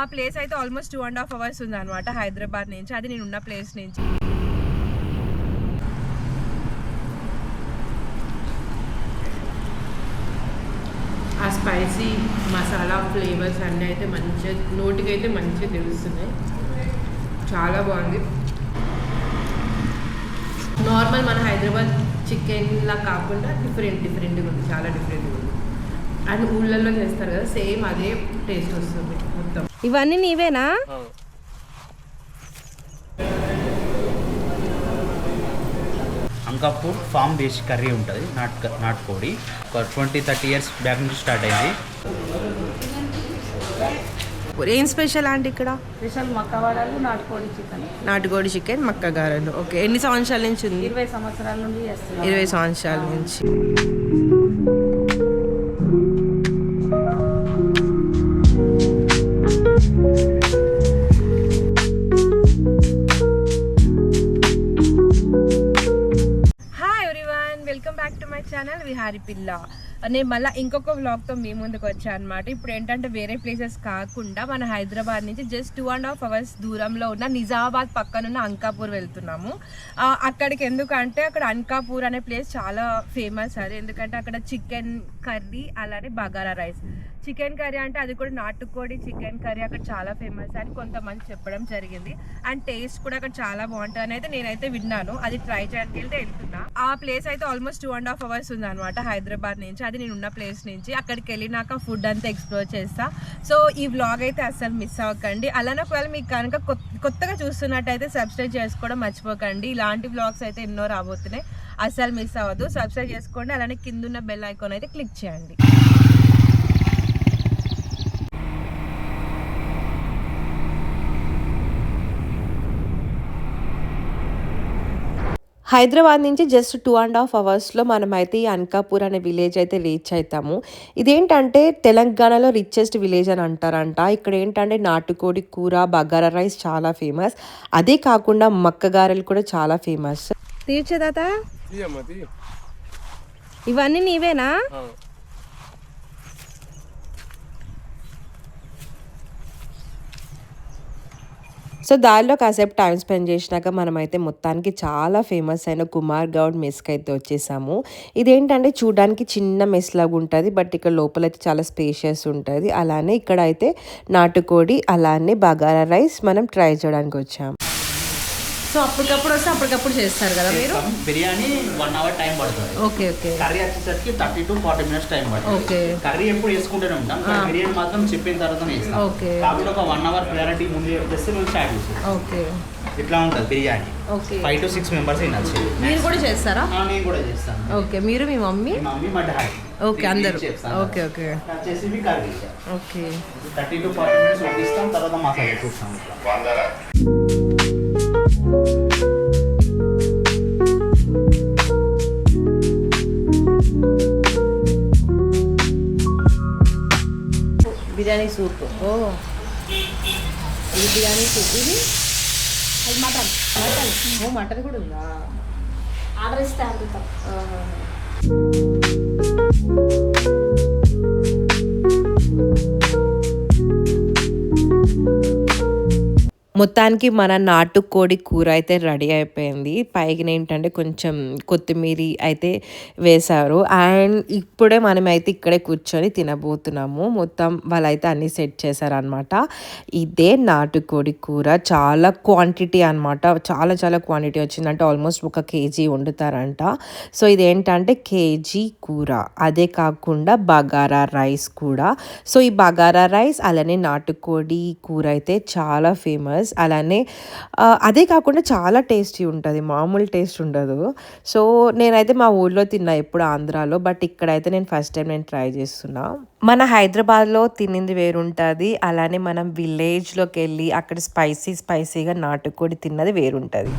ఆ ప్లేస్ అయితే almost two and half hours ఉంది అనమాట హైదరాబాద్ నుంచి. అది నేను ఉన్న ప్లేస్ నుంచి. ఆ స్పైసీ మసాలా ఫ్లేవర్స్ అన్నీ అయితే మంచిగా నోటికి అయితే మంచిగా తెలుస్తున్నాయి. చాలా బాగుంది. నార్మల్ మన హైదరాబాద్ చికెన్లా కాకుండా డిఫరెంట్ డిఫరెంట్గా ఉంది. చాలా డిఫరెంట్గా ఉంది. అండ్ ఊళ్ళల్లో చేస్తారు కదా సేమ్ అదే టేస్ట్ వస్తుంది మొత్తం. ఇవన్నీ నీవేనా? అంకాపూర్ ఫామ్ బేస్డ్ కర్రీ ఉంటుంది నాటు నాటుకోడి. ఒక ట్వంటీ థర్టీ ఇయర్స్ బ్యాక్ నుంచి స్టార్ట్ అయింది. ఏం స్పెషల్ అంటే ఇక్కడ? స్పెషల్ మక్కవాడలు నాటుకోడి చికెన్. నాటుకోడి చికెన్ మక్క గారెలు. ఓకే ఎన్ని సంవత్సరాల నుంచి ఉంది? ఇరవై సంవత్సరాల నుండి ఇరవై సంవత్సరాల నుంచి. ఛానల్ విహారీ పిల్ల. నేను మళ్ళీ ఇంకొక వ్లాగ్తో మీ ముందుకు వచ్చాను అనమాట ఇప్పుడు ఏంటంటే వేరే ప్లేసెస్ కాకుండా మన హైదరాబాద్ నుంచి just two and half hours దూరంలో ఉన్న నిజామాబాద్ పక్కనున్న అంకాపూర్ వెళ్తున్నాము. అక్కడికి ఎందుకంటే అక్కడ అంకాపూర్ అనే ప్లేస్ చాలా ఫేమస్ అది. ఎందుకంటే అక్కడ చికెన్ కర్రీ అలానే బగారా రైస్ చికెన్ కర్రీ అంటే అది కూడా నాటుకోడి చికెన్ కర్రీ అక్కడ చాలా ఫేమస్ అని కొంతమంది చెప్పడం జరిగింది. అండ్ టేస్ట్ కూడా అక్కడ చాలా బాగుంటుంది అని అయితే నేనైతే విన్నాను. అది ట్రై చేయడానికి వెళ్తే వెళ్తున్నా. ఆ ప్లేస్ అయితే almost two and half hours ఉంది అనమాట హైదరాబాద్ నుంచి. అది నేను ఉన్న ప్లేస్ నుంచి అక్కడికి వెళ్ళినాక ఫుడ్ అంతా ఎక్స్ప్లోర్ చేస్తా. సో ఈ వ్లాగ్ అయితే అస్సలు మిస్ అవ్వకండి. అలానే ఒకవేళ మీకు కనుక కొత్త- కొత్తగా చూస్తున్నట్టయితే సబ్స్క్రైబ్ చేసుకోవడం మర్చిపోకండి. ఇలాంటి వ్లాగ్స్ అయితే ఎన్నో రాబోతున్నాయి. అస్సలు మిస్ అవ్వదు సబ్స్క్రైబ్ చేసుకోండి. అలానే కింద ఉన్న బెల్ ఐకాన్ అయితే క్లిక్ చేయండి. హైదరాబాద్ నుంచి జస్ట్ టూ అండ్ హాఫ్ అవర్స్లో మనమైతే ఈ అనకాపూర్ అనే విలేజ్ అయితే రీచ్ అవుతాము ఇదేంటంటే తెలంగాణలో రిచెస్ట్ విలేజ్ అని అంటారంట. ఇక్కడ ఏంటంటే నాటుకోడి కూర బగారా రైస్ చాలా ఫేమస్ అదే కాకుండా మక్కగారెలు కూడా చాలా ఫేమస్ తీర్చేదాత ఇవన్నీ నీవేనా? సో దానిలో కాసేపు టైం స్పెండ్ చేసినాక మనమైతే మొత్తానికి చాలా ఫేమస్ అయిన కుమార్ గౌడ్ మెస్కి అయితే వచ్చేసాము. ఇదేంటంటే చూడడానికి చిన్న మెస్ లాగా ఉంటుంది బట్ ఇక్కడ లోపల అయితే చాలా స్పేషియస్ ఉంటుంది. అలానే ఇక్కడ అయితే నాటుకోడి అలానే బగారా రైస్ మనం ట్రై చేయడానికి వచ్చాము. సో అప్పటికప్పుడు వస్తే అప్పటికప్పుడు చేస్తారు కదా మీరు? బిర్యానీ వన్ అవర్ టైం పడుతుంది. Okay okay. కర్రీ వచ్చేసరికి thirty to forty minutes time పడుతుంది. ఓకే. కర్రీ ఎప్పుడు వేసుకుంటూనే ఉంటాం బిర్యానీ మాత్రం చెప్పిన తర్వాత వేస్తాం ఓకే. కాబట్టి ఒక వన్ అవర్ క్లారిటీ ముందు చేస్తే మేము స్టార్ట్ చేస్తాం. ఓకే. ఇట్లా ఉంటుంది biryani. Okay. Five to six members తినచ్చు మీరు కూడా చేస్తారా? నేను కూడా చేస్తాను. ఓకే. మీరు మీ మమ్మీ? మా మమ్మీ మా డాడీ. ఓకే అందరు. Okay okay. వచ్చేసి మీ curry okay. Thirty to forty minutes ఉడికిస్తాం తర్వాత మసాలా చూస్తాం. బిర్యానీ సూప్. ఓ. ఇది బిర్యానీ సూప్. ఇది? అది మటన్. మటన్. ఓ మటన్ కూడా ఉందా? ఆర్డర్ ఇస్తే అందుతాం మొత్తానికి మన నాటుకోడి కూర అయితే రెడీ అయిపోయింది. పైకి ఏంటంటే కొంచెం కొత్తిమీర అయితే వేశారు. అండ్ ఇప్పుడే మనమైతే ఇక్కడే కూర్చొని తినబోతున్నాము. మొత్తం వాళ్ళైతే అన్ని సెట్ చేశారనమాట ఇదే నాటుకోడి కూర. చాలా క్వాంటిటీ అనమాట చాలా చాలా క్వాంటిటీ వచ్చిందంటే ఆల్మోస్ట్ ఒక కేజీ వండుతారంట. సో ఇదేంటంటే కేజీ కూర. అదే కాకుండా బగారా రైస్ కూడా. సో ఈ బగారా రైస్ అలానే నాటుకోడి కూర అయితే చాలా ఫేమస్. అలానే అదే కాకుండా చాలా టేస్టీ ఉంటుంది మామూలు టేస్ట్ ఉండదు. సో నేనైతే మా ఊళ్ళో తిన్నా ఎప్పుడు ఆంధ్రాలో బట్ ఇక్కడైతే నేను ఫస్ట్ టైం నేను ట్రై చేస్తున్నా. మన హైదరాబాద్లో తినింది వేరుంటుంది అలానే మనం విలేజ్లోకి వెళ్ళి అక్కడ స్పైసీ స్పైసీగా నాటుకోడి తిన్నది వేరుంటుంది.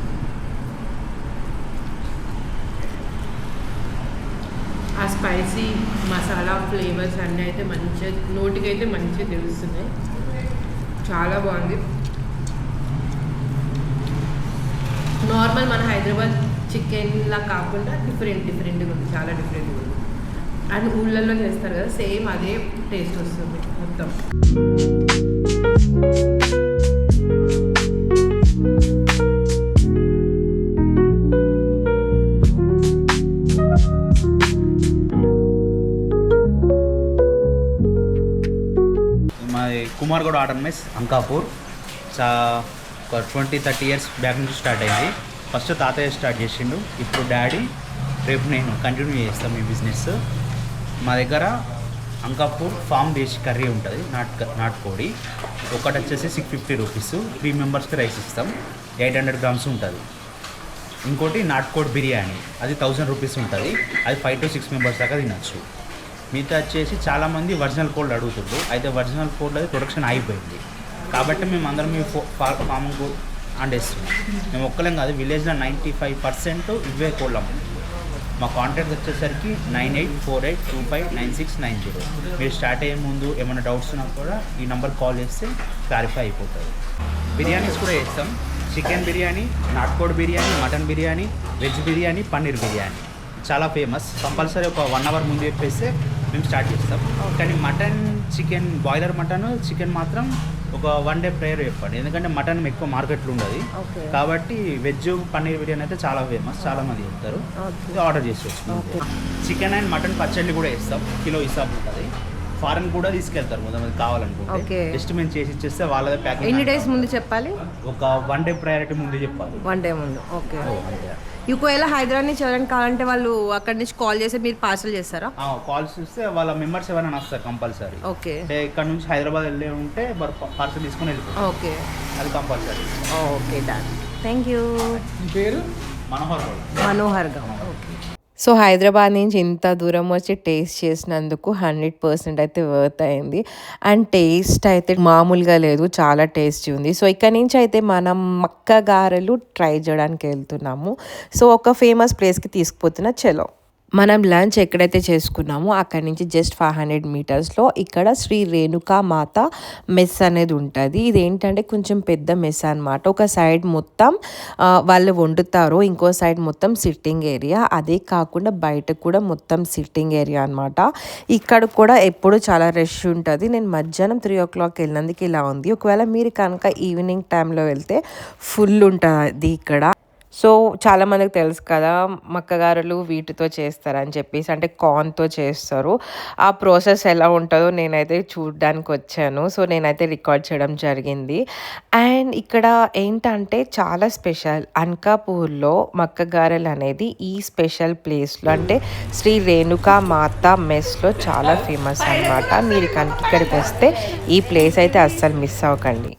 ఆ స్పైసీ మసాలా ఫ్లేవర్స్ అన్నీ అయితే మంచిగా నోటికి అయితే మంచిగా తెలుస్తున్నాయి. చాలా బాగుంది. నార్మల్ మన హైదరాబాద్ చికెన్లా కాకుండా డిఫరెంట్ డిఫరెంట్గా ఉంది. చాలా డిఫరెంట్గా ఉంది. అండ్ ఊళ్ళల్లో చేస్తారు కదా సేమ్ అదే టేస్ట్ వస్తుంది మొత్తం. Kumarguda order mess Ankapur. ఒక ట్వంటీ థర్టీ ఇయర్స్ బ్యాక్ నుంచి స్టార్ట్ అయింది. ఫస్ట్ తాతయ్య స్టార్ట్ చేసిండు. ఇప్పుడు డాడీ రేపు నేను కంటిన్యూ చేస్తాను ఈ బిజినెస్. మా దగ్గర అంకాపూర్ ఫామ్ దేశీ కర్రీ ఉంటుంది నాటు నాటుకోడి ఒకటి వచ్చేసి సిక్స్ ఫిఫ్టీ రూపీస్ త్రీ మెంబర్స్కి రైస్ ఇస్తాం. ఎయిట్ హండ్రెడ్ గ్రామ్స్ ఉంటుంది. ఇంకోటి నాటుకోడి బిర్యానీ. అది థౌజండ్ రూపీస్ ఉంటుంది. అది ఫైవ్ టు సిక్స్ మెంబర్స్ దాకా తినచ్చు. మిగతా వచ్చేసి చాలామంది ఒరిజినల్ కోల్డ్ అడుగుతుండ్రు. అయితే ఒరిజినల్ కోల్డ్ అది ప్రొడక్షన్ అయిపోయింది కాబట్టి మేము అందరం మీ ఫామ్ అండేస్తున్నాం మేము ఒక్కలేం కాదు విలేజ్లో నైంటీ ఫైవ్ పర్సెంట్ ఇవే కోళ్ళు. మా కాంటాక్ట్ వచ్చేసరికి nine eight four eight two five nine six nine zero. మీరు స్టార్ట్ అయ్యే ముందు ఏమైనా డౌట్స్ ఉన్నా కూడా ఈ నెంబర్ కాల్ చేస్తే క్లారిఫై అయిపోతుంది. బిర్యానీస్ కూడా చేస్తాం. చికెన్ బిర్యానీ నాటుకోడి బిర్యానీ మటన్ బిర్యానీ వెజ్ బిర్యానీ పన్నీర్ బిర్యానీ. చాలా ఫేమస్ కంపల్సరీ ఒక వన్ అవర్ ముందు చెప్పేస్తే మేము స్టార్ట్ చేస్తాం. కానీ mutton chicken broiler mutton chicken మాత్రం ఒక వన్ డే ప్రేయర్ చెప్పండి. ఎందుకంటే మటన్ ఎక్కువ మార్కెట్లో ఉండదు. కాబట్టి వెజ్ పన్నీర్ బిర్యానీ అయితే చాలా ఫేమస్ చాలా మంది చెప్తారు ఆర్డర్ చేసేవచ్చు చికెన్ అండ్ మటన్ పచ్చడి కూడా ఇస్తాం కిలో హిసాబ్ ఉంటుంది. ఫారెన్ కూడా తీసుకెళ్తారు కొంతమంది కావాలనుకుంటే. జస్ట్ మేము చేసి ఇచ్చేస్తే వాళ్ళదే ఎన్ని ప్యాకింగ్ డేస్ ముందు చెప్పాలి? ఒక వన్ డే ప్రయారిటీ ముందు చెప్పాలి. వన్ డే ముందు. ఓకే. ఒకవేళ హైదరాబాద్ నుంచి ఎవరైనా కావాలంటే వాళ్ళు అక్కడి నుంచి కాల్ చేసి మీరు పార్సల్ చేస్తారా? ఆ, కాల్స్ చూస్తే వాళ్ళ మెంబర్స్ ఎవరైనా వస్తారు కంపల్సరీ. ఓకే. అంటే ఇక్కడ నుంచి హైదరాబాద్ వెళ్ళే ఉంటే పార్సల్ తీసుకొని వెళ్ళిపోతారు ఓకే. అది compulsory. Okay thank you. Manohar road మనోహర్గా okay. So Hyderabad నుంచి ఇంత దూరం వచ్చి టేస్ట్ చేసినందుకు హండ్రెడ్ పర్సెంట్ అయితే వర్త్ అయింది. అండ్ టేస్ట్ అయితే మామూలుగా లేదు చాలా టేస్టీ ఉంది. సో ఇక్కడ నుంచి అయితే మనం మక్క గారెలు ట్రై చేయడానికి వెళ్తున్నాము. సో ఒక ఫేమస్ ప్లేస్కి తీసుకుపోతున్న చలో. మనం లంచ్ ఎక్కడైతే చేసుకున్నామో అక్కడి నుంచి జస్ట్ ఫైవ్ హండ్రెడ్ మీటర్స్లో ఇక్కడ శ్రీ రేణుకా మాత మెస్ అనేది ఉంటుంది. ఇది ఏంటంటే కొంచెం పెద్ద మెస్ అన్నమాట. ఒక సైడ్ మొత్తం వాళ్ళు వండుతారు ఇంకో సైడ్ మొత్తం సిట్టింగ్ ఏరియా. అదే కాకుండా బయట కూడా మొత్తం సిట్టింగ్ ఏరియా అనమాట ఇక్కడ కూడా ఎప్పుడు చాలా రష్ ఉంటుంది. నేను మధ్యాహ్నం త్రీ ఓ క్లాక్ వెళ్ళినందుకు ఇలా ఉంది. ఒకవేళ మీరు కనుక ఈవినింగ్ టైంలో వెళ్తే ఫుల్ ఉంటుంది ఇక్కడ. సో చాలామందికి తెలుసు కదా మక్కగారులు వీటితో చేస్తారని చెప్పేసి అంటే కార్న్తో చేస్తారు. ఆ ప్రాసెస్ ఎలా ఉంటుందో నేనైతే చూడడానికి వచ్చాను. సో నేనైతే రికార్డ్ చేయడం జరిగింది. అండ్ ఇక్కడ ఏంటంటే చాలా స్పెషల్ అనకాపూర్లో మక్కగారెలు అనేది ఈ స్పెషల్ ప్లేస్లో అంటే శ్రీ రేణుకా మాత మెస్లో చాలా ఫేమస్ అన్నమాట. మీరు కనుక ఇక్కడికి వస్తే ఈ ప్లేస్ అయితే అస్సలు మిస్ అవ్వకండి.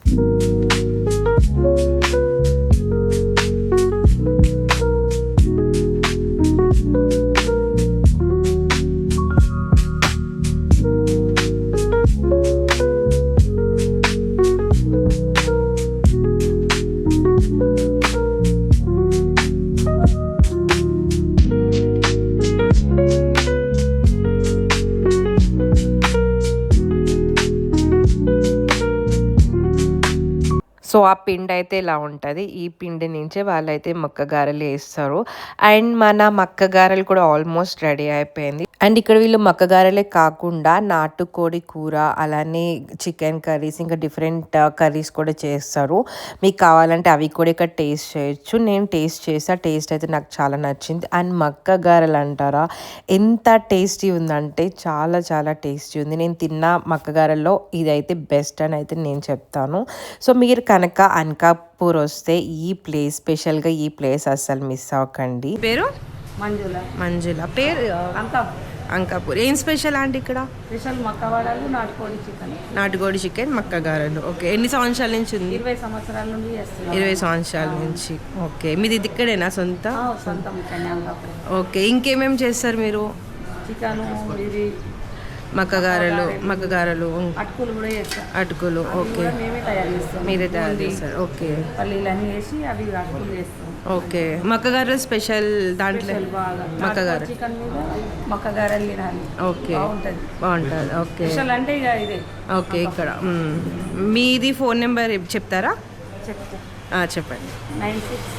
సో ఆ పిండి అయితే ఇలా ఉంటుంది. ఈ పిండి నుంచే వాళ్ళైతే మక్క గారెలు వేస్తారు. అండ్ మన మక్క గారెలు కూడా ఆల్మోస్ట్ రెడీ అయిపోయింది. అండ్ ఇక్కడ వీళ్ళు మక్క గారెలే కాకుండా నాటుకోడి కూర అలానే చికెన్ కర్రీస్ ఇంకా డిఫరెంట్ కర్రీస్ కూడా చేస్తారు. మీకు కావాలంటే అవి కూడా ఇక్కడ టేస్ట్ చేయొచ్చు. నేను టేస్ట్ చేసా టేస్ట్ అయితే నాకు చాలా నచ్చింది. అండ్ మక్క గారెలు అంటారా? ఎంత టేస్టీ ఉందంటే చాలా చాలా టేస్టీ ఉంది. నేను తిన్న మక్క గారెల్లో ఇదైతే బెస్ట్ అని అయితే నేను చెప్తాను. సో మీరు కనుక అనకాపూర్ వస్తే ఈ ప్లేస్ స్పెషల్గా ఈ ప్లేస్ అస్సలు మిస్ అవ్వకండి. పేరు? మంజుల. మంజుల. పేరు? అంతా. అంకాపూర్. ఏం స్పెషల్ ఆంటీ ఇక్కడ? స్పెషల్ మక్కవాడలు నాటుకోడి చికెన్. నాటుకోడి చికెన్ మక్క గారెలు ఓకే. ఎన్ని సంవత్సరాల నుంచి ఉంది? ఇరవై సంవత్సరాల నుండి ఇరవై సంవత్సరాల నుంచి. ఓకే. మీది ఇది ఇక్కడేనా సొంత? ఓకే. ఇంకేమేం చేస్తారు మీరు? చికెన్ ఇది మక్క గారెలు మక్క గారెలు అటుకులు కూడా చేస్తాం. అటుకులు ఓకే. మేమే తయారు చేస్తాం. మీరే తయారు చేస్తారు ఓకే. పల్లీలు అన్నీ వేసి అవి అటుకులు చేస్తాం. ఓకే. మక్క గారెలు స్పెషల్ దాంట్లో? స్పెషల్ బాగా. మక్క గారెలు చికెన్ మీద మక్క గారెలు తినాలి. ఓకే. బాగుంటుంది. బాగుంటుంది ఓకే. స్పెషల్ అంటే ఇక ఇదే. ఓకే ఇక్కడ. మీది ఫోన్ నెంబర్ చెప్తారా? చెప్తా. చెప్పండి. Nine six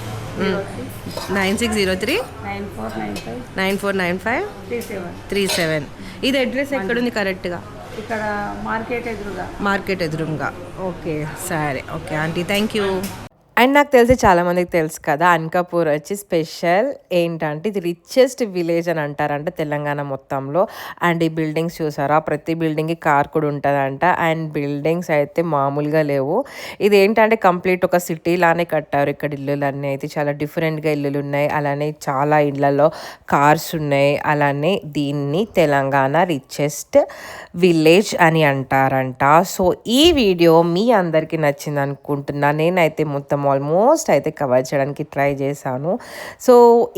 nine six zero three? Nine four nine five. Nine four nine five? Three seven. Three seven. ఇది అడ్రస్ ఎక్కడుంది కరెక్ట్గా? ఇక్కడ మార్కెట్ ఎదురుగా. మార్కెట్ ఎదురుగా. ఓకే సరే. Okay aunty thank you. And నాకు తెలిసి చాలామందికి తెలుసు కదా అనకాపూర్ వచ్చి స్పెషల్ ఏంటంటే ఇది రిచెస్ట్ విలేజ్ అని అంటారంట తెలంగాణ మొత్తంలో. అండ్ ఈ బిల్డింగ్స్ చూసారా? ప్రతి బిల్డింగ్కి కార్ కూడా ఉంటుందంట. అండ్ బిల్డింగ్స్ అయితే మామూలుగా లేవు. ఇది ఏంటంటే కంప్లీట్ ఒక సిటీ లానే కట్టారు. ఇక్కడ ఇల్లులు అన్నీ అయితే చాలా డిఫరెంట్గా ఇల్లులు ఉన్నాయి. అలానే చాలా ఇళ్ళలో కార్స్ ఉన్నాయి. అలానే దీన్ని తెలంగాణ రిచెస్ట్ విలేజ్ అని అంటారంట. సో ఈ వీడియో మీ అందరికీ నచ్చింది అనుకుంటున్నా నేనైతే మొత్తం ఆల్మోస్ట్ అయితే కవర్ చేయడానికి ట్రై చేశాను. సో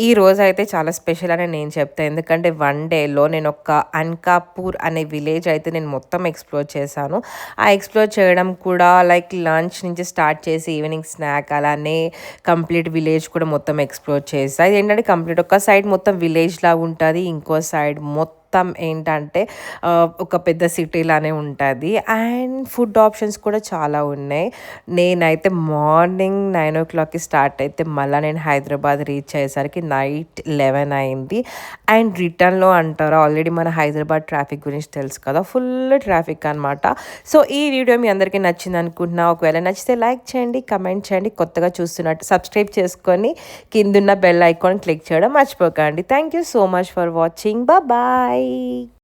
ఈ రోజు అయితే చాలా స్పెషల్ అని నేను చెప్తాను ఎందుకంటే వన్ డేలో నేను ఒక అన్కాపూర్ అనే విలేజ్ అయితే నేను మొత్తం ఎక్స్ప్లోర్ చేశాను. ఆ ఎక్స్ప్లోర్ చేయడం కూడా లైక్ లంచ్ నుంచి స్టార్ట్ చేసి ఈవినింగ్ స్నాక్ అలానే కంప్లీట్ విలేజ్ కూడా మొత్తం ఎక్స్ప్లోర్ చేస్తాను ఇది ఏంటంటే కంప్లీట్ ఒక సైడ్ మొత్తం విలేజ్ లాగా ఉంటుంది ఇంకో సైడ్ మొత్తం ఏంటంటే ఒక పెద్ద సిటీలానే ఉంటుంది. అండ్ ఫుడ్ ఆప్షన్స్ కూడా చాలా ఉన్నాయి. నేనైతే మార్నింగ్ నైన్ ఓ క్లాక్కి స్టార్ట్ అయితే మళ్ళీ నేను హైదరాబాద్ రీచ్ అయ్యేసరికి నైట్ లెవెన్ అయింది. అండ్ రిటర్న్లో అంటారు ఆల్రెడీ మన హైదరాబాద్ ట్రాఫిక్ గురించి తెలుసు కదా ఫుల్ ట్రాఫిక్ అనమాట సో ఈ వీడియో మీ అందరికీ నచ్చింది అనుకుంటున్నా. ఒకవేళ నచ్చితే లైక్ చేయండి కమెంట్ చేయండి. కొత్తగా చూస్తున్నట్టు సబ్స్క్రైబ్ చేసుకొని కిందున్న బెల్ ఐకాన్ క్లిక్ చేయడం మర్చిపోకండి. Thank you so much for watching bye Bye.